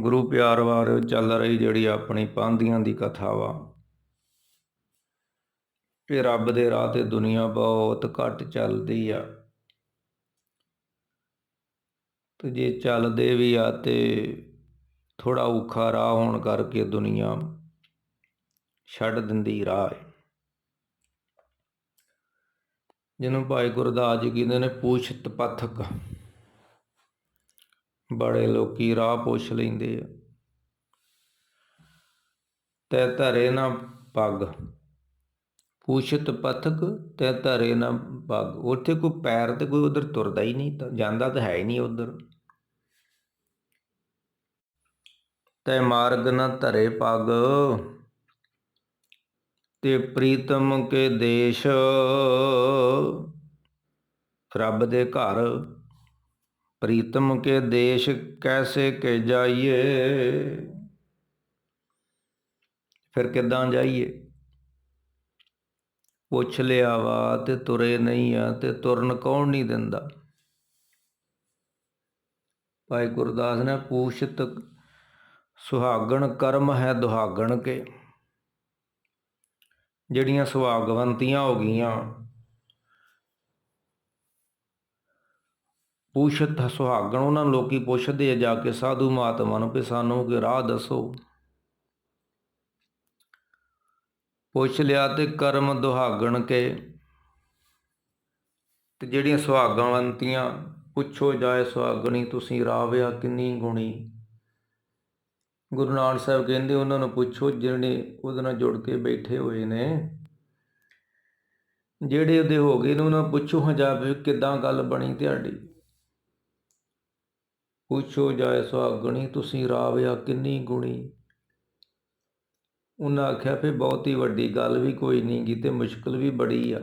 ਗੁਰੂ ਪਿਆਰ ਵਾਰ ਚੱਲ ਰਹੀ ਜਿਹੜੀ ਆਪਣੀ ਪਾਂਧੀਆਂ ਦੀ ਕਥਾ ਵਾ ਇਹ ਰੱਬ ਦੇ ਰਾਹ ਤੇ ਦੁਨੀਆ ਬਹੁਤ ਘੱਟ ਚੱਲਦੀ ਆ। ਤੇ ਜੇ ਚੱਲਦੇ ਵੀ ਆ ਤੇ ਥੋੜਾ ਔਖਾ ਰਾਹ ਹੋਣ ਕਰਕੇ ਦੁਨੀਆ ਛੱਡ ਦਿੰਦੀ ਰਾਹ ਹੈ ਜਿਹਨੂੰ ਭਾਈ ਗੁਰਦਾਸ ਜੀ ਕਹਿੰਦੇ ਨੇ, ਪੂਛਤ ਪਥਕ। ਬੜੇ ਲੋਕੀ ਰਾਹ ਪੁੱਛ ਲੈਂਦੇ ਆ। ਤੈ ਧਰੇ ਨਾ ਪੱਗ। ਪੂਛਤ ਪਥਕ, ਤੈ ਧਰੇ ਨਾ ਪੱਗ। ਉੱਥੇ ਕੋਈ ਪੈਰ ਤੇ ਕੋਈ ਉਧਰ ਤੁਰਦਾ ਹੀ ਨਹੀਂ, ਤਾਂ ਜਾਂਦਾ ਤਾਂ ਹੈ ਹੀ ਨਹੀਂ ਉਧਰ। ਤੈ ਮਾਰਗ ਨਾ ਧਰੇ ਪੱਗ, ਤੇ ਪ੍ਰੀਤਮ ਕੇ ਦੇਸ਼। ਰੱਬ ਦੇ ਘਰ ਪ੍ਰੀਤਮ ਕੇ ਦੇਸ਼ ਕੈਸੇ ਕੇ ਜਾਈਏ? ਫਿਰ ਕਿੱਦਾਂ ਜਾਈਏ? ਪੁੱਛ ਲਿਆ ਵਾ ਤੇ ਤੁਰੇ ਨਹੀਂ ਆ ਤੇ ਤੁਰਨ ਕੌਣ ਨਹੀਂ ਦਿੰਦਾ? ਭਾਈ ਗੁਰਦਾਸ ਨੇ ਪੂਛਤ ਸੁਹਾਗਣ ਕਰਮ ਹੈ ਦੁਹਾਗਣ ਕੇ। ਜਿਹੜੀਆਂ ਸੁਹਾਗਵੰਤੀਆਂ ਹੋ ਗਈਆਂ ਪੁੱਛਤ ਸੁਹਾਗਣ, ਉਹਨਾਂ ਨੂੰ ਲੋਕੀ ਪੁੱਛਦੇ ਆ, ਜਾ ਕੇ ਸਾਧੂ ਮਹਾਤਮਾ ਨੂੰ ਕਿ ਸਾਨੂੰ ਕਿ ਰਾਹ ਦੱਸੋ। ਪੁੱਛ ਲਿਆ ਤੇ ਕਰਮ ਦੁਹਾਗਣ ਕੇ। ਤੇ ਜਿਹੜੀਆਂ ਸੁਹਾਗਣਵੰਤੀਆਂ ਪੁੱਛੋ ਜਾਏ ਸੁਹਾਗਣੀ, ਤੁਸੀਂ ਰਾਵਿਆ ਕਿੰਨੀ ਗੁਣੀ। ਗੁਰੂ ਨਾਨਕ ਸਾਹਿਬ ਕਹਿੰਦੇ, ਉਹਨਾਂ ਨੂੰ ਪੁੱਛੋ, ਜਿਹੜੇ ਉਹਦੇ ਨਾਲ ਜੁੜ ਕੇ ਬੈਠੇ ਹੋਏ ਨੇ। ਜਿਹੜੇ ਉਹਦੇ ਹੋ ਗਏ ਨੇ, ਉਹਨਾਂ ਨੂੰ ਪੁੱਛੋ ਹਜਾ ਜਾ ਕਿੱਦਾਂ ਗੱਲ ਬਣੀ ਤੁਹਾਡੀ? ਪੁੱਛੋ ਜਾਏ ਸੁਹਾਗਣੀ, ਤੁਸੀਂ ਰਾਵਿਆ ਕਿੰਨੀ ਗੁਣੀ? ਉਹਨਾਂ ਆਖਿਆ, ਫੇ ਬਹੁਤੀ ਵੱਡੀ ਗੱਲ ਵੀ ਕੋਈ ਨਹੀਂ ਗੀ ਤੇ ਮੁਸ਼ਕਲ ਵੀ ਬੜੀ ਆ।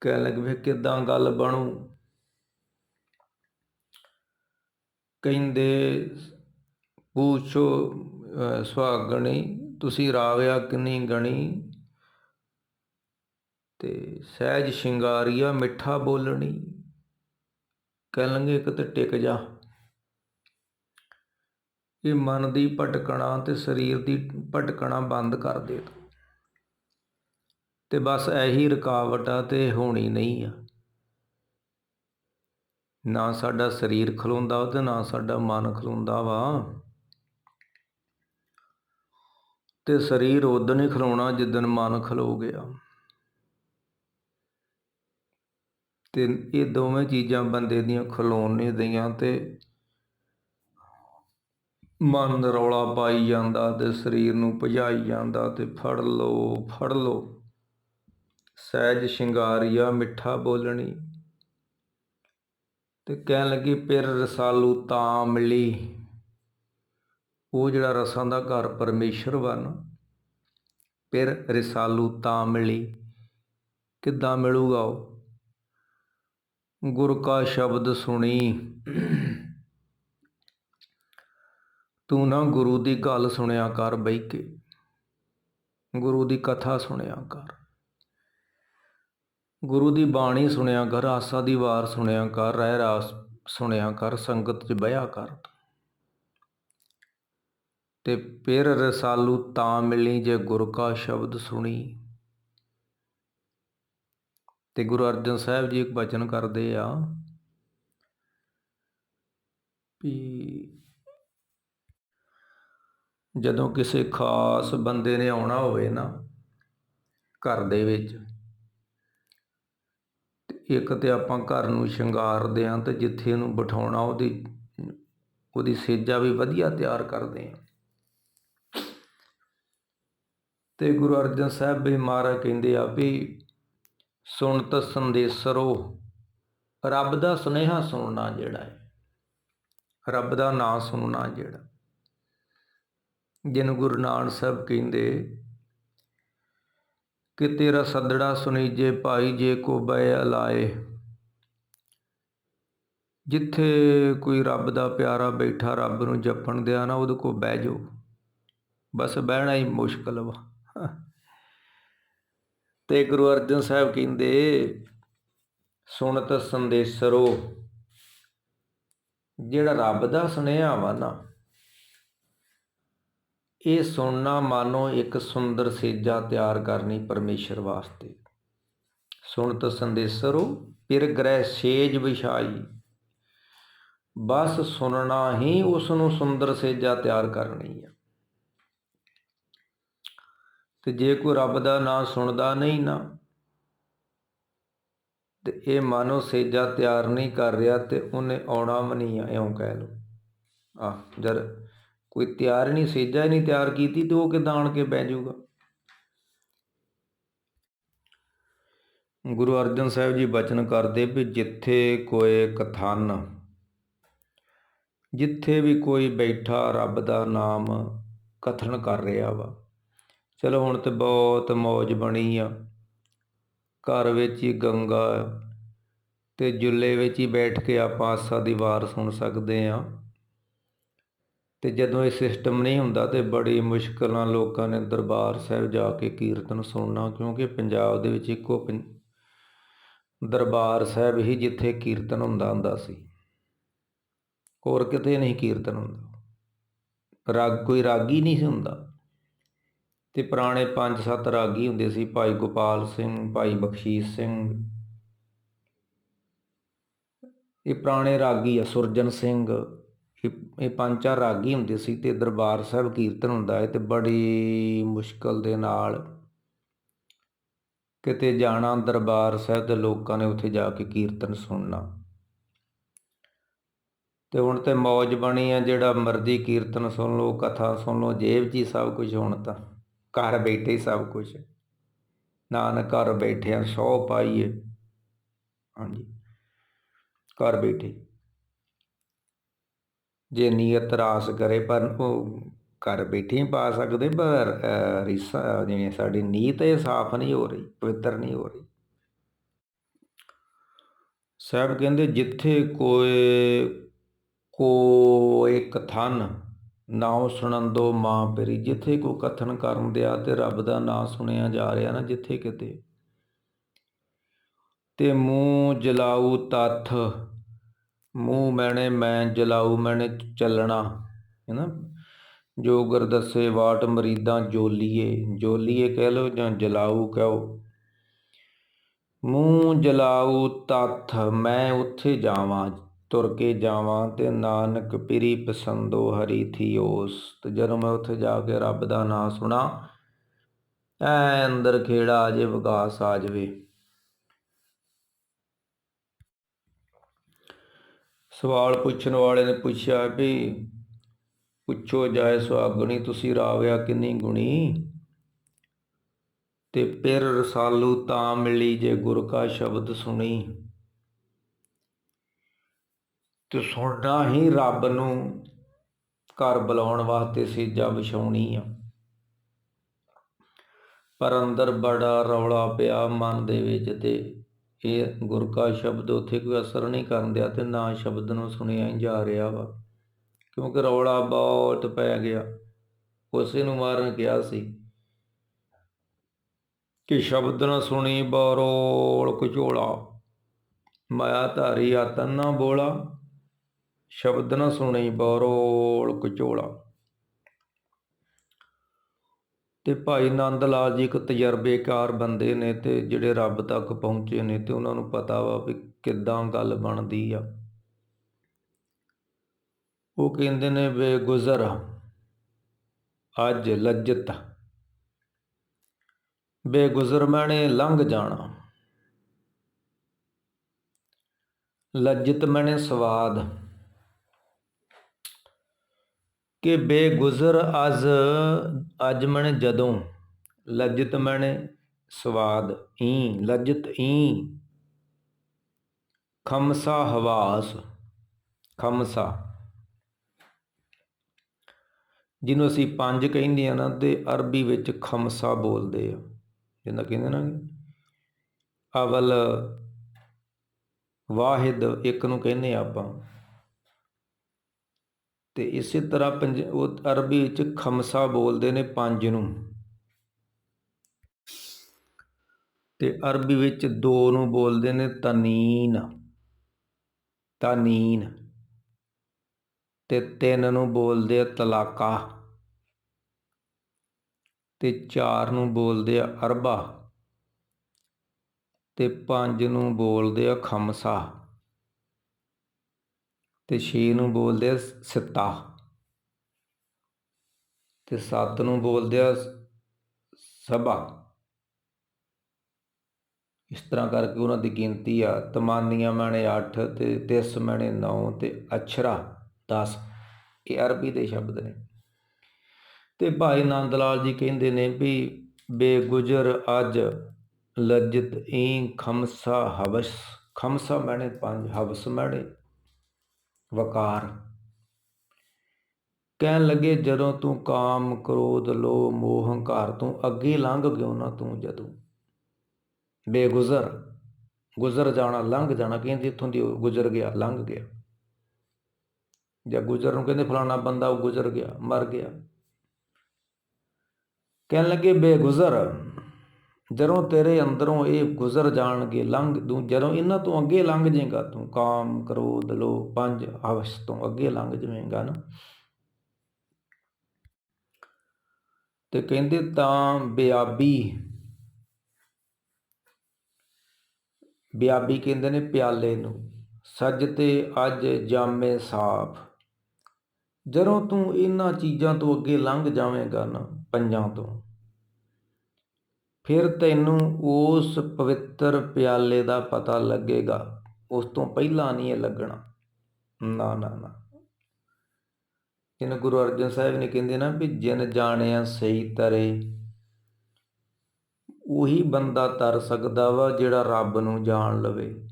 ਕਹਿਣ ਲੱਗ ਵੀ ਕਿੱਦਾਂ ਗੱਲ ਬਣੂ? ਕਹਿੰਦੇ, ਪੁੱਛੋ ਸੁਹਾਗਣੀ, ਤੁਸੀਂ ਰਾਵਿਆ ਕਿੰਨੀ ਗਣੀ? ਤੇ ਸਹਿਜ ਸ਼ਿੰਗਾਰੀਆ ਮਿੱਠਾ ਬੋਲਣੀ। ਕਹਿਣ ਲੱਗੇ ਇੱਕ ਤੇ ਟਿਕ ਜਾ। ਇਹ ਮਨ ਦੀ ਭਟਕਣਾ ਤੇ ਸਰੀਰ ਦੀ ਭਟਕਣਾ ਬੰਦ ਕਰ ਦੇ ਤੂੰ। ਤੇ ਬਸ ਇਹੀ ਰੁਕਾਵਟ ਆ ਤੇ ਹੋਣੀ ਨਹੀਂ ਆ। ਨਾ ਸਾਡਾ ਸਰੀਰ ਖਲੋਂਦਾ ਤੇ ਨਾ ਸਾਡਾ ਮਨ ਖਲੋਂਦਾ ਵਾ। ਤੇ ਸਰੀਰ ਉਦੋਂ ਹੀ ਖਲੋਣਾ ਜਿੱਦਨ ਮਨ ਖਲੋ ਗਿਆ। ਅਤੇ ਇਹ ਦੋਵੇਂ ਚੀਜ਼ਾਂ ਬੰਦੇ ਦੀਆਂ ਖਲੋਣ ਨਹੀਂ ਦਈਆਂ ਤੇ ਮਨ ਰੌਲਾ ਪਾਈ ਜਾਂਦਾ ਅਤੇ ਸਰੀਰ ਨੂੰ ਭਜਾਈ ਜਾਂਦਾ ਅਤੇ ਫੜ ਲੋ ਫੜ ਲੋ ਸਹਿਜ ਸ਼ਿੰਗਾਰੀਆ ਮਿੱਠਾ ਬੋਲਣੀ। ਤੇ ਕਹਿਣ ਲੱਗੀ, ਪਿਰ ਰਸਾਲੂ ਤਾਂ ਮਿਲੀ। ਉਹ ਜਿਹੜਾ ਰਸਾਂ ਦਾ ਘਰ ਪਰਮੇਸ਼ਰ ਵਨ ਪਿਰ ਰਸਾਲੂ ਤਾਂ ਮਿਲੀ। ਕਿੱਦਾਂ ਮਿਲੂਗਾ ਉਹ? ਗੁਰ ਕਾ ਸ਼ਬਦ ਸੁਣੀ। ਤੂੰ ਨਾ ਗੁਰੂ ਦੀ ਗੱਲ ਸੁਣਿਆ ਕਰ ਬਈ ਕੇ ਗੁਰੂ ਦੀ ਕਥਾ ਸੁਣਿਆ ਕਰ। ਗੁਰੂ ਦੀ ਬਾਣੀ ਸੁਣਿਆ ਕਰ, ਆਸਾ ਦੀ ਵਾਰ ਸੁਣਿਆ ਕਰ, ਰਹਿ ਰਾਸ ਸੁਣਿਆ ਕਰ, ਸੰਗਤ 'ਚ ਬਹਿਆ ਕਰ ਤੇ ਫਿਰ ਰਸਾਲੂ ਤਾਂ ਮਿਲੀ ਜੇ ਗੁਰ ਕਾ ਸ਼ਬਦ ਸੁਣੀ। ਤੇ ਗੁਰੂ ਅਰਜਨ ਸਾਹਿਬ ਜੀ ਇੱਕ ਬਚਨ ਕਰਦੇ ਆ ਵੀ ਜਦੋਂ ਕਿਸੇ ਖਾਸ ਬੰਦੇ ਨੇ ਆਉਣਾ ਹੋਵੇ ਨਾ ਘਰ ਦੇ ਵਿੱਚ ਇੱਕ ਤੇ ਆਪਾਂ ਘਰ ਨੂੰ ਸ਼ਿੰਗਾਰਦੇ ਆਂ ਤੇ ਜਿੱਥੇ ਉਹਨੂੰ ਬਿਠਾਉਣਾ, ਉਹਦੀ ਉਹਦੀ ਸੇਜਾ ਵੀ ਵਧੀਆ ਤਿਆਰ ਕਰਦੇ ਆਂ ਤੇ ਗੁਰੂ ਅਰਜਨ ਸਾਹਿਬ ਵੀ ਮਹਾਰਾਜ ਕਹਿੰਦੇ ਆ ਵੀ ਸੁਣਤ ਸੰਦੇਸਰੋ, ਰੱਬ ਦਾ ਸੁਨੇਹਾ ਸੁਣਨਾ ਜਿਹੜਾ ਹੈ ਰੱਬ ਦਾ ਨਾਮ ਸੁਣਨਾ ਜਿਹੜਾ। ਜਿਹਨੂੰ ਗੁਰੂ ਨਾਨਕ ਸਾਹਿਬ ਕਹਿੰਦੇ, ਕਿ ਤੇਰਾ ਸੱਦੜਾ ਸੁਣੀਜੇ ਭਾਈ ਜੇ ਕੋ ਬੈ ਅਲਾਏ। ਜਿੱਥੇ ਕੋਈ ਰੱਬ ਦਾ ਪਿਆਰਾ ਬੈਠਾ, ਰੱਬ ਨੂੰ ਜਪਣ ਦਿਆ ਨਾ, ਉਹਦੇ ਕੋ ਬਹਿ ਜਾਓ। ਬਸ ਬਹਿਣਾ ਹੀ ਮੁਸ਼ਕਲ ਵਾ। ਤੇ ਗੁਰੂ ਅਰਜਨ ਸਾਹਿਬ ਕਹਿੰਦੇ, ਸੁਣਤ ਸੰਦੇਸਰੋ, ਜਿਹੜਾ ਰੱਬ ਦਾ ਸੁਨੇਹਾ ਵਾ ਨਾ, ਇਹ ਸੁਣਨਾ ਮਾਨੋ ਇੱਕ ਸੁੰਦਰ ਸੇਜਾ ਤਿਆਰ ਕਰਨੀ ਪਰਮੇਸ਼ਰ ਵਾਸਤੇ। ਸੁਣਤ ਸੰਦੇਸਰੋ ਪਿਰ ਗ੍ਰਹਿ ਸੇਜ ਵਿਛਾਈ। ਬਸ ਸੁਣਨਾ ਹੀ ਉਸ ਨੂੰ ਸੁੰਦਰ ਸੇਜਾ ਤਿਆਰ ਕਰਨੀ ਆ। ਤੇ ਜੇ ਕੋਈ ਰੱਬ ਦਾ ਨਾਮ ਸੁਣਦਾ ਨਹੀਂ ਨਾ, ਤੇ ਇਹ ਮਾਨੋ ਸੇਜਾ ਤਿਆਰ ਨਹੀਂ ਕਰ ਰਿਹਾ ਤੇ ਉਹਨੇ ਆਉਣਾ ਵੀ ਨਹੀਂ ਆ, ਇਉਂ ਕਹਿ ਲਓ। ਆ ਜਦ ਕੋਈ ਤਿਆਰ ਨਹੀਂ, ਸੇਜਾ ਹੀ ਨਹੀਂ ਤਿਆਰ ਕੀਤੀ ਤੇ ਉਹ ਕਿਦਾਂ ਆਣ ਕੇ ਬਹਿ ਜਾਊਗਾ? ਗੁਰੂ ਅਰਜਨ ਸਾਹਿਬ ਜੀ ਬਚਨ ਕਰਦੇ ਵੀ ਜਿੱਥੇ ਕੋਈ ਕਥਨ, ਜਿੱਥੇ ਵੀ ਕੋਈ ਬੈਠਾ ਰੱਬ ਦਾ ਨਾਮ ਕਥਨ ਕਰ ਰਿਹਾ ਵਾ ਚਲੋ ਹੁਣ ਤਾਂ ਬਹੁਤ ਮੌਜ ਬਣੀ ਆ। ਘਰ ਵਿੱਚ ਹੀ ਗੰਗਾ ਅਤੇ ਜੁੱਲੇ ਵਿੱਚ ਹੀ ਬੈਠ ਕੇ ਆਪਾਂ ਆਸਾ ਦੀ ਵਾਰ ਸੁਣ ਸਕਦੇ ਹਾਂ ਅਤੇ ਜਦੋਂ ਇਹ ਸਿਸਟਮ ਨਹੀਂ ਹੁੰਦਾ ਤਾਂ ਬੜੀ ਮੁਸ਼ਕਲ ਨਾਲ ਲੋਕਾਂ ਨੇ ਦਰਬਾਰ ਸਾਹਿਬ ਜਾ ਕੇ ਕੀਰਤਨ ਸੁਣਨਾ, ਕਿਉਂਕਿ ਪੰਜਾਬ ਦੇ ਵਿੱਚ ਇੱਕੋ ਪੰ- ਦਰਬਾਰ ਸਾਹਿਬ ਹੀ ਜਿੱਥੇ ਕੀਰਤਨ ਹੁੰਦਾ ਹੁੰਦਾ ਸੀ। ਹੋਰ ਕਿਤੇ ਨਹੀਂ ਕੀਰਤਨ ਹੁੰਦਾ। ਰਾਗ, ਕੋਈ ਰਾਗੀ ਨਹੀਂ ਸੀ ਹੁੰਦਾ। ਅਤੇ ਪੁਰਾਣੇ ਪੰਜ ਸੱਤ ਰਾਗੀ ਹੁੰਦੇ ਸੀ, ਭਾਈ ਗੋਪਾਲ ਸਿੰਘ, ਭਾਈ ਬਖਸ਼ੀਸ਼ ਸਿੰਘ। ਇਹ ਪੁਰਾਣੇ ਰਾਗੀ ਆ, ਸੁਰਜਨ ਸਿੰਘ। ਇਹ ਪੰਜ ਚਾਰ ਰਾਗੀ ਹੁੰਦੇ ਸੀ ਤੇ ਦਰਬਾਰ ਸਾਹਿਬ ਕੀਰਤਨ ਹੁੰਦਾ ਹੈ ਤੇ ਬੜੀ ਮੁਸ਼ਕਲ ਦੇ ਨਾਲ ਕਿਤੇ ਜਾਣਾ, ਦਰਬਾਰ ਸਾਹਿਬ ਦੇ ਲੋਕਾਂ ਨੇ ਉੱਥੇ ਜਾ ਕੇ ਕੀਰਤਨ ਸੁਣਨਾ। ਤੇ ਹੁਣ ਤੇ ਮੌਜ ਬਣੀ ਆ, ਜਿਹੜਾ ਮਰਦੀ ਕੀਰਤਨ ਸੁਣ ਲਓ, ਕਥਾ ਸੁਣ ਲਓ, ਜੇਬ ਜੀ ਸਭ ਕੁਝ ਹੁਣ ਤਾਂ। ਘਰ ਬੈਠੇ ਹੀ ਸਭ ਕੁਝ ਨਾਨਕ ਘਰ ਬੈਠਿਆਂ ਸੌ ਪਾਈਏ। ਹਾਂਜੀ। ਘਰ ਬੈਠੇ। ਜੇ ਨੀਅਤ ਰਾਸ ਕਰੇ ਪਰ ਉਹ ਘਰ ਬੈਠੇ ਹੀ ਪਾ ਸਕਦੇ, ਪਰ ਰੀਸਾ, ਜਿਵੇਂ ਸਾਡੀ ਨੀਤ ਇਹ ਸਾਫ਼ ਨਹੀਂ ਹੋ ਰਹੀ, ਪਵਿੱਤਰ ਨਹੀਂ ਹੋ ਰਹੀ। ਸਾਹਿਬ ਕਹਿੰਦੇ, ਜਿੱਥੇ ਕੋਈ ਕੋਈ ਕਥਨ ਨਾਮ ਸੁਣੰਦੋ ਮਾਂ ਪਰੀ, ਜਿੱਥੇ ਕੋ ਕਥਨ ਕਰਨ ਦਿਆ ਤੇ ਰੱਬ ਦਾ ਨਾਮ ਸੁਣਿਆ ਜਾ ਰਿਹਾ ਨਾ ਜਿੱਥੇ ਕਿਤੇ। ਤੇ ਮੂੰਹ ਜਲਾਊ ਤੱਥ, ਮੂੰਹ ਮੈਨੇ ਮੈਂ ਜਲਾਊ ਮੈਨੇ ਚੱਲਣਾ। ਹੈ ਨਾ? ਜੋ ਗੁਰ ਦੱਸੇ ਵਾਟ ਮਰੀਦਾਂ ਜੋਲੀਏ ਜੋਲੀਏ ਕਹਿ ਲਓ ਜਾਂ ਜਲਾਊ ਕਹੋ ਮੂੰਹ ਜਲਾਊ ਤੱਥ, ਮੈਂ ਉੱਥੇ ਜਾਵਾਂ ਤੁਰ ਕੇ ਜਾਵਾਂ ਤੇ ਨਾਨਕ ਪਿਰੀ ਪਸੰਦੋ ਹਰੀ ਥੀਓਸ, ਤੇ ਜਦੋਂ ਮੈਂ ਉੱਥੇ ਜਾ ਕੇ ਰੱਬ ਦਾ ਨਾਮ ਸੁਣਾ, ਐ ਅੰਦਰ ਖੇੜਾ ਆ ਜੇ ਵਿਕਾਸ ਆ ਜਾਵੇ। ਸਵਾਲ ਪੁੱਛਣ ਵਾਲੇ ਨੇ ਪੁੱਛਿਆ ਵੀ, ਪੁੱਛੋ ਜਾਏ ਸੁਆਗਣੀ ਤੁਸੀਂ ਰਾਵਿਆ ਕਿੰਨੀ ਗੁਣੀ? ਤੇ ਪਿਰ ਰਸਾਲੂ ਤਾਂ ਮਿਲੀ ਜੇ ਗੁਰ ਕਾ ਸ਼ਬਦ ਸੁਣੀ। ਤੇ ਸੁਣਨਾ ਹੀ ਰੱਬ ਨੂੰ ਘਰ ਬੁਲਾਉਣ ਵਾਸਤੇ ਸੇਜਾ ਵਿਛਾਉਣੀ ਆ। ਪਰ ਅੰਦਰ ਬੜਾ ਰੌਲਾ ਪਿਆ ਮਨ ਦੇ ਵਿੱਚ ਤੇ ਇਹ ਗੁਰ ਕਾ ਸ਼ਬਦ ਉੱਥੇ ਕੋਈ ਅਸਰ ਨਹੀਂ ਕਰਨ ਦਿਆ ਤੇ ਨਾ ਸ਼ਬਦ ਨੂੰ ਸੁਣਿਆ ਹੀ ਜਾ ਰਿਹਾ ਵਾ। ਕਿਉਂਕਿ ਰੌਲਾ ਬਹੁਤ ਪੈ ਗਿਆ। ਉਸੇ ਨੂੰ ਮਾਰਨ ਕਿਹਾ ਸੀ ਕਿ ਸ਼ਬਦ ਨਾ ਸੁਣੀ ਬਰੋਲ ਕੁਚੋਲਾ, ਮਾਇਆ ਧਾਰੀ ਆਤਨ ਨਾ ਬੋਲਾ। ਸ਼ਬਦ ਨਾ ਸੁਣੀ ਬੋਰੋਲ ਕਚੋਲਾ। ਤੇ ਭਾਈ ਨੰਦ ਲਾਲ ਜੀ ਇੱਕ ਤਜਰਬੇਕਾਰ ਬੰਦੇ ਨੇ ਤੇ ਜਿਹੜੇ ਰੱਬ ਤੱਕ ਪਹੁੰਚੇ ਨੇ ਤੇ ਉਹਨਾਂ ਨੂੰ ਪਤਾ ਵਾ ਵੀ ਕਿੱਦਾਂ ਗੱਲ ਬਣਦੀ ਆ। ਉਹ ਕਹਿੰਦੇ ਨੇ ਬੇਗੁਜ਼ਰ ਅੱਜ ਲੱਜਤ। ਬੇਗੁਜ਼ਰ ਮੈਨੇ ਲੰਘ ਜਾਣਾ। ਲੱਜਤ ਮੈਨੇ ਸਵਾਦ। ਕਿ ਬੇਗੁਜ਼ਰ ਅਜ਼ ਅੱਜ ਜਦੋਂ, ਲੱਜਤ ਮੈਨੇ ਸਵਾਦ ਈ, ਲੱਜਤ ਈ। ਖਮਸਾ ਹਵਾਸ, ਖਮਸਾ। ਜਿਹਨੂੰ ਅਸੀਂ ਪੰਜ ਕਹਿੰਦੇ ਆ ਨਾ, ਤੇ ਅਰਬੀ ਵਿੱਚ ਖਮਸਾ ਬੋਲਦੇ ਆ। ਜਿੰਦਾ ਕਹਿੰਦੇ ਨਾ ਅਵਲ ਵਾਹਿਦ ਇੱਕ ਨੂੰ ਕਹਿੰਦੇ ਆ ਆਪਾਂ। ਅਤੇ ਇਸੇ ਤਰ੍ਹਾਂ ਪੰਜ, ਉਹ ਅਰਬੀ ਵਿੱਚ ਖਮਸਾ ਬੋਲਦੇ ਨੇ ਪੰਜ ਨੂੰ। ਅਤੇ ਅਰਬੀ ਵਿੱਚ ਦੋ ਨੂੰ ਬੋਲਦੇ ਨੇ ਤਨੀਨ। ਤਨੀਨ। ਅਤੇ ਤਿੰਨ ਨੂੰ ਬੋਲਦੇ ਆ ਤਲਾਕਾ। ਅਤੇ ਚਾਰ ਨੂੰ ਬੋਲਦੇ ਆ ਅਰਬਾ। ਅਤੇ ਪੰਜ ਨੂੰ ਬੋਲਦੇ ਆ ਖਮਸਾ। ਤੇ 6 ਨੂੰ ਬੋਲਦੇ ਆ ਸਿੱਤਾ। ਤੇ 7 ਨੂੰ ਬੋਲਦੇ ਆ ਸਭਾ। ਇਸ ਤਰ੍ਹਾਂ ਕਰਕੇ ਉਹਨਾਂ ਦੀ ਗਿਣਤੀ ਆ। ਤਮਾਨੀਆਂ ਮੈਨੇ 8 ਤੇ ਤਿਸ ਮੈਨੇ 9 ਤੇ ਅਛਰਾ 10 ਇਹ ਅਰਬੀ ਦੇ ਸ਼ਬਦ ਨੇ। ਤੇ ਭਾਈ ਨੰਦ ਲਾਲ ਜੀ ਕਹਿੰਦੇ ਨੇ ਵੀ, ਬੇਗੁਜਰ ਅੱਜ ਲੱਜਤ ਈ ਖਮਸਾ ਹਵਸ। ਖਮਸਾ ਮੈਨੇ ਪੰਜ, ਹਵਸ ਮੈਨੇ ਵਕਾਰ। ਕਹਿਣ ਲੱਗੇ, ਜਦੋਂ ਤੂੰ ਕਾਮ, ਕ੍ਰੋਧ, ਲੋਭ, ਮੋਹ, ਹੰਕਾਰ ਤੋਂ ਅੱਗੇ ਲੰਘ ਗਿਓ ਨਾ ਤੂੰ ਜਦੋਂ। ਬੇਗੁਜ਼ਰ। ਗੁਜ਼ਰ ਜਾਣਾ, ਲੰਘ ਜਾਣਾ, ਕਹਿੰਦੇ ਇੱਥੋਂ ਦੀ ਗੁਜ਼ਰ ਗਿਆ, ਲੰਘ ਗਿਆ। ਜਾਂ ਗੁਜ਼ਰ ਨੂੰ ਕਹਿੰਦੇ ਫਲਾਣਾ ਬੰਦਾ, ਉਹ ਗੁਜ਼ਰ ਗਿਆ, ਮਰ ਗਿਆ। ਕਹਿਣ ਲੱਗੇ, ਬੇਗੁਜ਼ਰ ਜਦੋਂ ਤੇਰੇ ਅੰਦਰੋਂ ਇਹ ਗੁਜ਼ਰ ਜਾਣਗੇ ਲੰਘ ਤੂੰ ਜਦੋਂ ਇਹਨਾਂ ਤੋਂ ਅੱਗੇ ਲੰਘ ਜਾਏਗਾ ਤੂੰ। ਕਾਮ, ਕ੍ਰੋਧ, ਲੋਭ, ਪੰਜ ਅਵਸ ਤੋਂ ਅੱਗੇ ਲੰਘ ਜਾਵੇਂਗਾ ਨਾ। ਤੇ ਕਹਿੰਦੇ ਤਾਂ ਬਿਆਬੀ ਬਿਆਬੀ ਕਹਿੰਦੇ ਨੇ ਪਿਆਲੇ ਨੂੰ, ਸੱਜ ਤੇ ਅੱਜ ਜਾਮੇ ਸਾਫ਼। ਜਦੋਂ ਤੂੰ ਇਹਨਾਂ ਚੀਜ਼ਾਂ ਤੋਂ ਅੱਗੇ ਲੰਘ ਜਾਵੇਂਗਾ ਨਾ, ਪੰਜਾਂ ਤੋਂ। ਫਿਰ ਤੈਨੂੰ ਉਸ ਪਵਿੱਤਰ ਪਿਆਲੇ ਦਾ ਪਤਾ ਲੱਗੇਗਾ। ਉਸ ਤੋਂ ਪਹਿਲਾਂ ਨਹੀਂ ਇਹ ਲੱਗਣਾ। ਨਾ ਨਾ ਨਾ। ਇਹਨੂੰ ਗੁਰੂ ਅਰਜਨ ਸਾਹਿਬ ਨੇ ਕਹਿੰਦੇ ਨਾ ਵੀ ਜਿਨ ਜਾਣਿਆ ਸਹੀ ਤਰੇ, ਉਹੀ ਬੰਦਾ ਤਰ ਸਕਦਾ ਵਾ ਜਿਹੜਾ ਰੱਬ ਨੂੰ ਜਾਣ ਲਵੇ।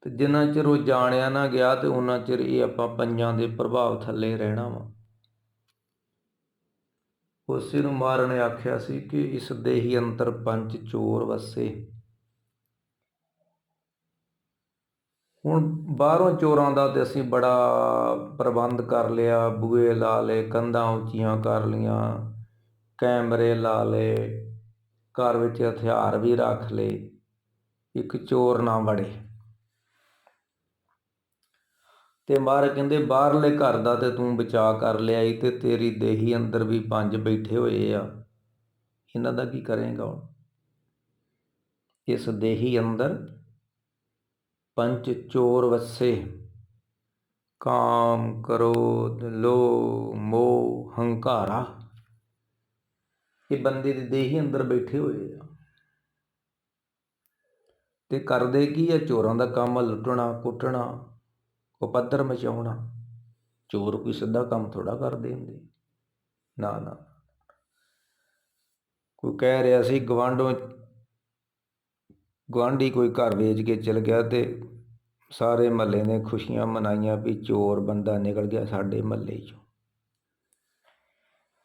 ਤੇ ਜਿੰਨਾ ਚਿਰ ਉਹ ਜਾਣਿਆ ਨਾ ਗਿਆ ਤੇ ਉਹਨਾਂ ਚਿਰ ਇਹ ਆਪਾਂ ਪੰਜਾਂ ਦੇ ਪ੍ਰਭਾਵ ਥੱਲੇ ਰਹਿਣਾ ਵਾ। ਉਸੇ ਨੂੰ ਮਾਰਨ ਨੇ ਆਖਿਆ ਸੀ ਕਿ ਇਸ ਦੇਹੀ ਅੰਤਰ ਪੰਜ ਚੋਰ ਵਸੇ। ਹੁਣ ਬਾਹਰੋਂ ਚੋਰਾਂ ਦਾ ਤੇ ਅਸੀਂ ਬੜਾ ਪ੍ਰਬੰਧ ਕਰ ਲਿਆ ਬੂਏ ਲਾ ਲਏ, ਕੰਧਾਂ ਉੱਚੀਆਂ ਕਰ ਲੀਆਂ ਕੈਮਰੇ ਲਾ ਲਏ, ਘਰ ਵਿੱਚ ਹਥਿਆਰ ਵੀ ਰੱਖ ਲਏ, ਇੱਕ ਚੋਰ ਨਾ ਵੜੇ। ਅਤੇ ਮਹਾਰਾਜ ਕਹਿੰਦੇ, ਬਾਹਰਲੇ ਘਰ ਦਾ ਤਾਂ ਤੂੰ ਬਚਾਅ ਕਰ ਲਿਆ ਈ ਅਤੇ ਤੇਰੀ ਦੇਹੀ ਅੰਦਰ ਵੀ ਪੰਜ ਬੈਠੇ ਹੋਏ ਆ। ਇਹਨਾਂ ਦਾ ਕੀ ਕਰੇਗਾ ਹੁਣ? ਇਸ ਦੇਹੀ ਅੰਦਰ ਪੰਜ ਚੋਰ ਵਸੇ। ਕਾਮ ਕਰੋਧ ਲੋ ਮੋਹ, ਹੰਕਾਰਾ। ਇਹ ਬੰਦੇ ਦੀ ਦੇਹੀ ਅੰਦਰ ਬੈਠੇ ਹੋਏ ਆ। ਤੇ ਕਰਦੇ ਕੀ ਆ? ਚੋਰਾਂ ਦਾ ਕੰਮ ਲੁੱਟਣਾ, ਕੁੱਟਣਾ। ਉਪੱਦਰ ਮਚਾਉਣਾ। ਚੋਰ ਕੋਈ ਸਿੱਧਾ ਕੰਮ ਥੋੜਾ ਕਰਦੇ ਹੁੰਦੇ। ਨਾ ਨਾ। ਕੋਈ ਕਹਿ ਰਿਹਾ ਸੀ ਗਵਾਂਢੋਂ ਗਵਾਂਢੀ ਕੋਈ ਘਰ ਵੇਚ ਕੇ ਚਲ ਗਿਆ ਤੇ ਸਾਰੇ ਮਹੱਲੇ ਨੇ ਖੁਸ਼ੀਆਂ ਮਨਾਈਆਂ ਵੀ ਚੋਰ ਬੰਦਾ ਨਿਕਲ ਗਿਆ ਸਾਡੇ ਮਹੱਲੇ 'ਚੋਂ।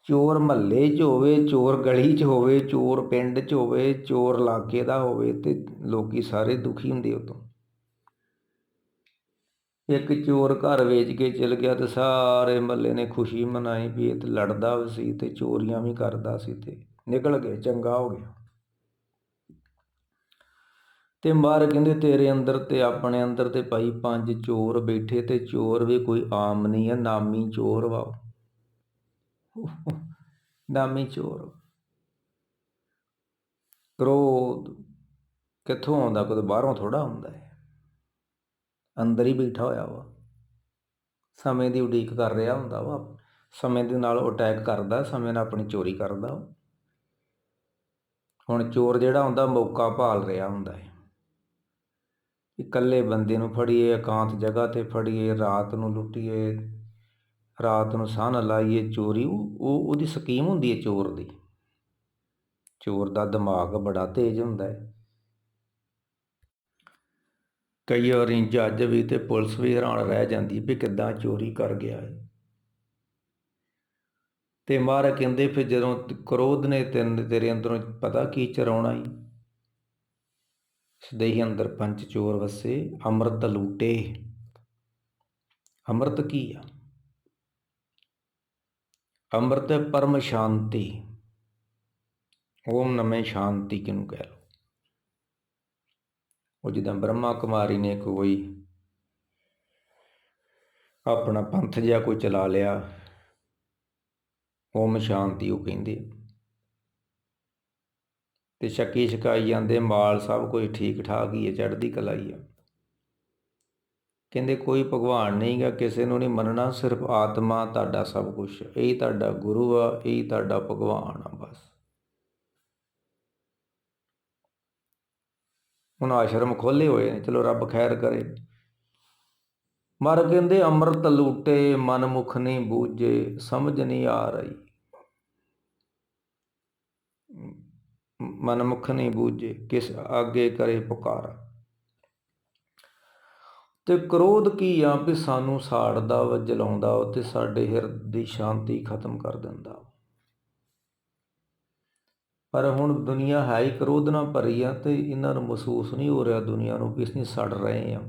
ਚੋਰ ਮਹੱਲੇ 'ਚ ਹੋਵੇ, ਚੋਰ ਗਲੀ 'ਚ ਹੋਵੇ, ਚੋਰ ਪਿੰਡ 'ਚ ਹੋਵੇ, ਚੋਰ ਇਲਾਕੇ ਦਾ ਹੋਵੇ ਤੇ ਲੋਕੀ ਸਾਰੇ ਦੁਖੀ ਹੁੰਦੇ ਉਤੋਂ। ਇੱਕ ਚੋਰ ਘਰ ਵੇਚ ਕੇ ਚਲ ਗਿਆ ਤੇ ਸਾਰੇ ਮਹੱਲੇ ਨੇ ਖੁਸ਼ੀ ਮਨਾਈ ਵੀ ਇਹ ਤੇ ਲੜਦਾ ਵੀ ਸੀ ਤੇ ਚੋਰੀਆਂ ਵੀ ਕਰਦਾ ਸੀ ਤੇ ਨਿਕਲ ਗਏ, ਚੰਗਾ ਹੋ ਗਿਆ। ਤੇ ਮਾਰ ਕਹਿੰਦੇ, ਤੇਰੇ ਅੰਦਰ ਤੇ ਆਪਣੇ ਅੰਦਰ ਤੇ ਭਾਈ ਪੰਜ ਚੋਰ ਬੈਠੇ ਤੇ ਚੋਰ ਵੀ ਕੋਈ ਆਮ ਨਹੀਂ ਹੈ, ਨਾਮੀ ਚੋਰ ਵਾ। ਨਾਮੀ ਚੋਰ। ਕ੍ਰੋਧ ਕਿੱਥੋਂ ਆਉਂਦਾ? ਕੋਈ ਬਾਹਰੋਂ ਥੋੜਾ ਆਉਂਦਾ ਹੈ। ਅੰਦਰ ਹੀ ਬੈਠਾ ਹੋਇਆ ਵਾ। ਸਮੇਂ ਦੀ ਉਡੀਕ ਕਰ ਰਿਹਾ ਹੁੰਦਾ ਵਾ। ਸਮੇਂ ਦੇ ਨਾਲ ਅਟੈਕ ਕਰਦਾ, ਸਮੇਂ ਨਾਲ ਆਪਣੀ ਚੋਰੀ ਕਰਦਾ ਹੁਣ ਚੋਰ ਜਿਹੜਾ ਹੁੰਦਾ, ਮੌਕਾ ਭਾਲ ਰਿਹਾ ਹੁੰਦਾ ਹੈ ਇਕੱਲੇ ਬੰਦੇ ਨੂੰ ਫੜੀਏ, ਇਕਾਂਤ ਜਗ੍ਹਾ ਤੇ ਫੜੀਏ, ਰਾਤ ਨੂੰ ਲੁੱਟੀਏ, ਰਾਤ ਨੂੰ ਸਾਨ ਲਾਈਏ, ਚੋਰੀ ਉਹ ਉਹਦੀ ਸਕੀਮ ਹੁੰਦੀ ਹੈ ਚੋਰ ਦੀ। ਚੋਰ ਦਾ ਦਿਮਾਗ ਬੜਾ ਤੇਜ਼ ਹੁੰਦਾ ਹੈ ਕਈ ਵਾਰੀ ਜੱਜ ਵੀ ਤੇ ਪੁਲਿਸ ਵੀ ਹੈਰਾਨ ਰਹਿ ਜਾਂਦੀ ਵੀ ਕਿੱਦਾਂ ਚੋਰੀ ਕਰ ਗਿਆ ਹੈ ਤੇ ਮਾਰ ਕਹਿੰਦੇ ਫਿਰ ਜਦੋਂ ਕ੍ਰੋਧ ਨੇ ਤੈਨੂੰ ਤੇਰੇ ਅੰਦਰੋਂ ਪਤਾ ਕੀ ਚਰਾਉਣਾ ਹੀ ਸਦੇਹੀ ਅੰਦਰ ਪੰਜ ਚੋਰ ਵਸੇ, ਅੰਮ੍ਰਿਤ ਲੂਟੇ। ਅੰਮ੍ਰਿਤ ਕੀ ਆ? ਅੰਮ੍ਰਿਤ ਪਰਮ ਸ਼ਾਂਤੀ। ਓਮ ਨਮੇ ਸ਼ਾਂਤੀ ਕਿਨੂੰ ਕਹਿ ਲੋ ਉਹ ਜਿੱਦਾਂ ਬ੍ਰਹਮਾ ਕੁਮਾਰੀ ਨੇ ਕੋਈ ਆਪਣਾ ਪੰਥ ਜਿਹਾ ਕੋਈ ਚਲਾ ਲਿਆ, ਓਮ ਸ਼ਾਂਤੀ ਉਹ ਕਹਿੰਦੇ ਤੇ ਸ਼ੱਕੀ ਸ਼ਕਾਈ ਜਾਂਦੇ, ਮਾਲ ਸਭ ਕੁਝ ਠੀਕ ਠਾਕ ਹੀ ਹੈ ਚੜ੍ਹਦੀ ਕਲਾ ਹੀ ਆ। ਕਹਿੰਦੇ ਕੋਈ ਭਗਵਾਨ ਨਹੀਂਗਾ ਕਿਸੇ ਨੂੰ ਨਹੀਂ ਮੰਨਣਾ, ਸਿਰਫ ਆਤਮਾ ਤੁਹਾਡਾ ਸਭ ਕੁਝ ਇਹ ਤੁਹਾਡਾ ਗੁਰੂ ਆ, ਇਹ ਤੁਹਾਡਾ ਭਗਵਾਨ ਆ, ਬਸ। ਹੁਣ ਆਸ਼ਰਮ ਖੋਲੇ ਹੋਏ ਨੇ, ਚਲੋ ਰੱਬ ਖੈਰ ਕਰੇ। ਮਰ ਕਹਿੰਦੇ ਅੰਮ੍ਰਿਤ ਲੂਟੇ, ਮਨ ਮੁਖ ਨਹੀਂ ਬੂਝੇ, ਸਮਝ ਨਹੀਂ ਆ ਰਹੀ। ਮਨ ਮੁਖ ਨਹੀਂ ਬੂਝੇ, ਕਿਸ ਆਗੇ ਕਰੇ ਪੁਕਾਰ। ਤੇ ਕ੍ਰੋਧ ਕੀ ਆ ਵੀ ਸਾਨੂੰ ਸਾੜਦਾ ਵਾ, ਜਲਾਉਂਦਾ ਤੇ ਸਾਡੇ ਹਿਰਦੇ ਦੀ ਸ਼ਾਂਤੀ ਖਤਮ ਕਰ ਦਿੰਦਾ ਪਰ ਹੁਣ ਦੁਨੀਆ ਹੈ ਹੀ ਕ੍ਰੋਧ ਨਾਲ ਭਰੀ ਆ ਤੇ ਇਹਨਾਂ ਨੂੰ ਮਹਿਸੂਸ ਨਹੀਂ ਹੋ ਰਿਹਾ ਦੁਨੀਆ ਨੂੰ ਵੀ ਅਸੀਂ ਸੜ ਰਹੇ ਆ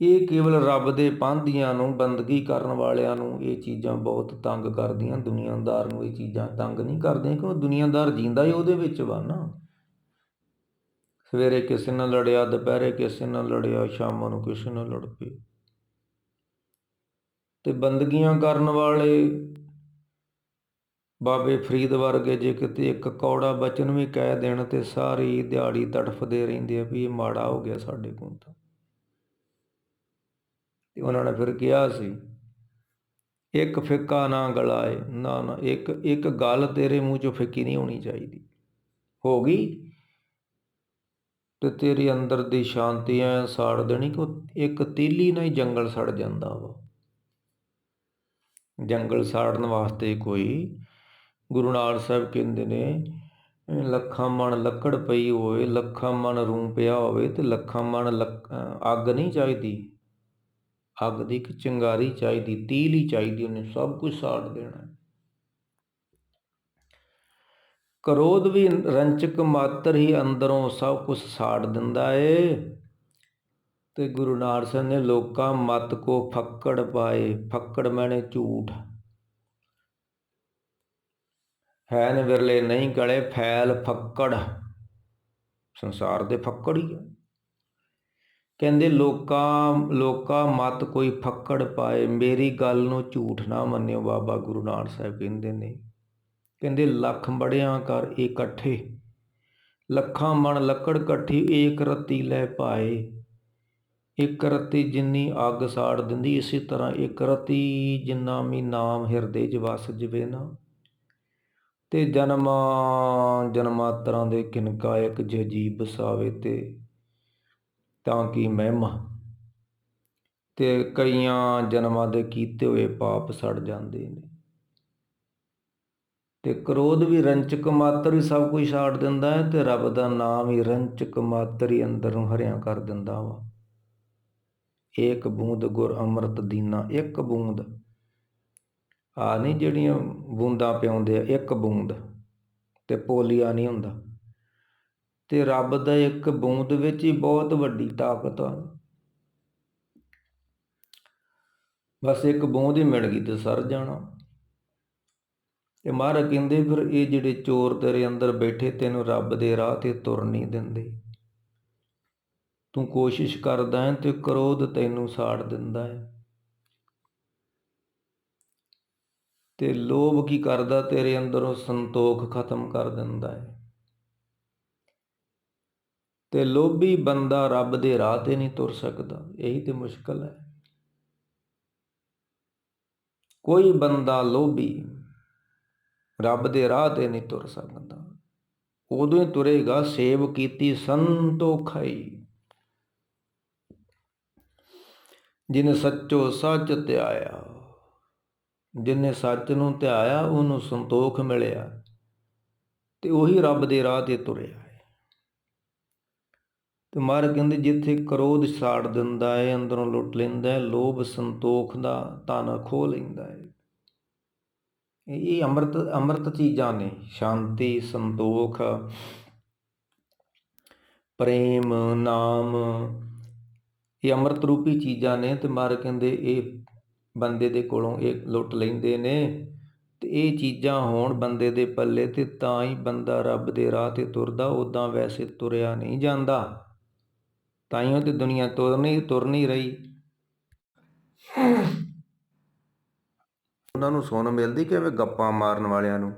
ਇਹ ਕੇਵਲ ਰੱਬ ਦੇ ਪੰਧੀਆਂ ਨੂੰ ਬੰਦਗੀ ਕਰਨ ਵਾਲਿਆਂ ਨੂੰ ਇਹ ਚੀਜ਼ਾਂ ਬਹੁਤ ਤੰਗ ਕਰਦੀਆਂ, ਦੁਨੀਆਦਾਰ ਨੂੰ ਇਹ ਚੀਜ਼ਾਂ ਤੰਗ ਨਹੀਂ ਕਰਦੀਆਂ ਕਿਉਂ? ਦੁਨੀਆਦਾਰ ਜਿੰਦਾ ਹੀ ਉਹਦੇ ਵਿੱਚ ਵਾ ਨਾ। ਸਵੇਰੇ ਕਿਸੇ ਨਾਲ ਲੜਿਆ, ਦੁਪਹਿਰੇ ਕਿਸੇ ਨਾਲ ਲੜਿਆ, ਸ਼ਾਮ ਨੂੰ ਕਿਸੇ ਨਾਲ ਲੜ ਪਈ ਤੇ ਬੰਦਗੀਆਂ ਕਰਨ ਵਾਲੇ ਬਾਬੇ ਫਰੀਦ ਵਰਗੇ ਜੇ ਕਿਤੇ ਇੱਕ ਕੌੜਾ ਬਚਨ ਵੀ ਕਹਿ ਦੇਣ ਤੇ ਸਾਰੀ ਦਿਹਾੜੀ ਤੜਫਦੇ ਰਹਿੰਦੇ ਆ ਵੀ ਇਹ ਮਾੜਾ ਹੋ ਗਿਆ ਸਾਡੇ ਕੋਲ ਤਾਂ। ਤੇ ਉਹਨਾਂ ਨੇ ਫਿਰ ਕਿਹਾ ਸੀ, ਇੱਕ ਫਿੱਕਾ ਨਾ ਗਲਾਏ, ਨਾ ਨਾ, ਇੱਕ ਇੱਕ ਗੱਲ ਤੇਰੇ ਮੂੰਹ ਚੋਂ ਫਿੱਕੀ ਨਹੀਂ ਹੋਣੀ ਚਾਹੀਦੀ। ਹੋ ਗਈ? ਤੇ ਤੇਰੀ ਅੰਦਰ ਦੀ ਸ਼ਾਂਤੀ ਐ ਸਾੜ ਦੇਣੀ ਕਿ ਇੱਕ ਤੀਲੀ ਨਾਲ ਹੀ ਜੰਗਲ ਸੜ ਜਾਂਦਾ ਵਾ। ਜੰਗਲ ਸਾੜਨ ਵਾਸਤੇ ਕੋਈ ਗੁਰੂ ਨਾਨਕ ਸਾਹਿਬ ਕਹਿੰਦੇ ਨੇ ਲੱਖਾਂ ਮਣ ਲੱਕੜ ਪਈ ਹੋਵੇ, ਲੱਖਾਂ ਮਣ ਰੂੰ ਪਿਆ ਹੋਵੇ, ਤੇ ਲੱਖਾਂ ਮਣ ਅੱਗ ਨਹੀਂ ਚਾਹੀਦੀ। ਅੱਗ ਦੀ ਇੱਕ ਚਿੰਗਾਰੀ ਚਾਹੀਦੀ, ਤੀਲ ਹੀ ਚਾਹੀਦੀ, ਉਹਨੇ ਸਭ ਕੁਝ ਸਾੜ ਦੇਣਾ। ਕਰੋਧ ਵੀ ਰੰਚਕ ਮਾਤਰ ਹੀ ਅੰਦਰੋਂ ਸਭ ਕੁਝ ਸਾੜ ਦਿੰਦਾ ਏ। ਤੇ ਗੁਰੂ ਨਾਨਕ ਸਾਹਿਬ ਨੇ ਲੋਕਾਂ ਮਤ ਕੋ ਫੱਕੜ ਪਾਏ, ਫੱਕੜ ਮੈਨੇ ਝੂਠ। ਹੈ ਵਿਰਲੇ ਨਹੀਂ ਗਲੇ, ਫੈਲ ਫੱਕੜ। ਸੰਸਾਰ ਦੇ ਫੱਕੜ ਹੀ ਆ। ਕਹਿੰਦੇ, ਲੋਕਾਂ ਲੋਕਾਂ ਮਤ ਕੋਈ ਫੱਕੜ ਪਾਏ। ਮੇਰੀ ਗੱਲ ਨੂੰ ਝੂਠ ਨਾ ਮੰਨਿਓ। ਬਾਬਾ ਗੁਰੂ ਨਾਨਕ ਸਾਹਿਬ ਕਹਿੰਦੇ ਨੇ। ਕਹਿੰਦੇ, ਲੱਖ ਬੜਿਆਂ ਕਰ ਇਕੱਠੇ। ਲੱਖਾਂ ਮਣ ਲੱਕੜ ਇਕੱਠੀ ਏਕ ਰਤੀ ਲੈ ਪਾਏ। ਇੱਕ ਰਤੀ ਜਿੰਨੀ ਅੱਗ ਸਾੜ ਦਿੰਦੀ, ਇਸੇ ਤਰ੍ਹਾਂ ਇੱਕ ਰਤੀ ਜਿੰਨਾ ਵੀ ਨਾਮ ਹਿਰਦੇ 'ਚ ਵਸ ਜਵੇ ਨਾ। ਤੇ ਜਨਮਾਂ, ਜਨਮਾਤਰਾਂ ਦੇ ਕਿਨਕਾ ਇੱਕ ਜਜੀਬ ਬਸਾਵੇ ਤੇ, ਤਾਂ ਕਿ ਮਹਿਮਾ ਤੇ ਕਈਆਂ ਜਨਮਾਂ ਦੇ ਕੀਤੇ ਹੋਏ ਪਾਪ ਸੜ ਜਾਂਦੇ ਨੇ। ਤੇ ਕ੍ਰੋਧ ਵੀ ਰੰਚਕ ਮਾਤਰ ਹੀ ਸਭ ਕੁਝ ਛਾੜ ਦਿੰਦਾ ਹੈ ਤੇ ਰੱਬ ਦਾ ਨਾਮ ਹੀ ਰੰਚਕ ਮਾਤਰ ਹੀ ਅੰਦਰ ਨੂੰ ਹਰਿਆ ਕਰ ਦਿੰਦਾ ਵਾ। ਏਕ ਬੂੰਦ ਗੁਰ ਅੰਮ੍ਰਿਤ ਦੀਨਾ, ਇੱਕ ਬੂੰਦ ਆ ਨਹੀਂ ਜਿਹੜੀਆਂ ਬੂੰਦਾਂ ਪਿਆਉਂਦੇ ਆ, ਇੱਕ ਬੂੰਦ ਤੇ ਪੋਲੀਆ ਨਹੀਂ ਹੁੰਦਾ। ਤੇ ਰੱਬ ਦਾ ਇੱਕ ਬੂੰਦ ਵਿੱਚ ਹੀ ਬਹੁਤ ਵੱਡੀ ਤਾਕਤ ਆ। ਬਸ ਇੱਕ ਬੂੰਦ ਹੀ ਮਿਲ ਗਈ ਤੇ ਸਰ ਜਾਣਾ। ਤੇ ਮਹਾਰਾਜ ਕਹਿੰਦੇ, ਫਿਰ ਇਹ ਜਿਹੜੇ ਚੋਰ ਤੇਰੇ ਅੰਦਰ ਬੈਠੇ, ਤੈਨੂੰ ਰੱਬ ਦੇ ਰਾਹ ਤੇ ਤੁਰ ਨਹੀਂ ਦਿੰਦੇ। ਤੂੰ ਕੋਸ਼ਿਸ਼ ਕਰਦਾ ਹੈ ਤੇ ਕ੍ਰੋਧ ਤੈਨੂੰ ਸਾੜ ਦਿੰਦਾ ਹੈ। ਤੇ ਲੋਭ ਕੀ ਕਰਦਾ? ਤੇਰੇ ਅੰਦਰੋਂ ਸੰਤੋਖ ਖਤਮ ਕਰ ਦਿੰਦਾ ਹੈ ਤੇ ਲੋਭੀ ਬੰਦਾ ਰੱਬ ਦੇ ਰਾਹ ਤੇ ਨਹੀਂ ਤੁਰ ਸਕਦਾ। ਇਹੀ ਤੇ ਮੁਸ਼ਕਲ ਹੈ। ਕੋਈ ਬੰਦਾ ਲੋਭੀ ਰੱਬ ਦੇ ਰਾਹ ਤੇ ਨਹੀਂ ਤੁਰ ਸਕਦਾ। ਉਦੋਂ ਹੀ ਤੁਰੇਗਾ, ਸੇਵ ਕੀਤੀ ਸੰਤੋਖਈ। ਜਿਨ ਸੱਚੋ ਸੱਚ ਧਿਆਇਆ ਜਿਨੇ ਸੱਚ ਨੂੰ ਧਿਆਇਆ, ਉਹਨੂੰ ਸੰਤੋਖ ਮਿਲਿਆ ਤੇ ਉਹੀ ਰੱਬ ਦੇ ਰਾਹ ਤੇ ਤੁਰਿਆ ਹੈ। ਤੇ ਮਾਰ ਕਹਿੰਦੇ, ਜਿੱਥੇ ਕਰੋਧ ਸਾੜ ਦਿੰਦਾ ਹੈ, ਅੰਦਰੋਂ ਲੁੱਟ ਲੈਂਦਾ ਹੈ, ਲੋਭ ਸੰਤੋਖ ਦਾ ਤਾਨਾ ਖੋ ਲੈਂਦਾ ਹੈ। ਇਹ ਅੰਮ੍ਰਿਤ ਅੰਮ੍ਰਿਤ ਚੀਜ਼ਾਂ ਨੇ, ਸ਼ਾਂਤੀ, ਸੰਤੋਖ, ਪ੍ਰੇਮ, ਨਾਮ, ਇਹ ਅੰਮ੍ਰਿਤ ਰੂਪੀ ਚੀਜ਼ਾਂ ਨੇ ਤੇ ਮਾਰ ਕਹਿੰਦੇ, ਇਹ ਬੰਦੇ ਦੇ ਕੋਲੋਂ ਇਹ ਲੁੱਟ ਲੈਂਦੇ ਨੇ ਤੇ ਇਹ ਚੀਜ਼ਾਂ ਹੋਣ ਬੰਦੇ ਦੇ ਪੱਲੇ ਤੇ ਤਾਂ ਹੀ ਬੰਦਾ ਰੱਬ ਦੇ ਰਾਹ ਤੇ ਤੁਰਦਾ ਉਦਾਂ ਵੈਸੇ ਤੁਰਿਆ ਨਹੀਂ ਜਾਂਦਾ। ਤਾਈਓ ਤੇ ਦੁਨੀਆ ਤੁਰ ਨਹੀਂ ਤੁਰ ਨਹੀਂ ਰਹੀ। ਉਹਨਾਂ ਨੂੰ ਸੁਣ ਮਿਲਦੀ ਕਿਵੇਂ ਗੱਪਾਂ ਮਾਰਨ ਵਾਲਿਆਂ ਨੂੰ?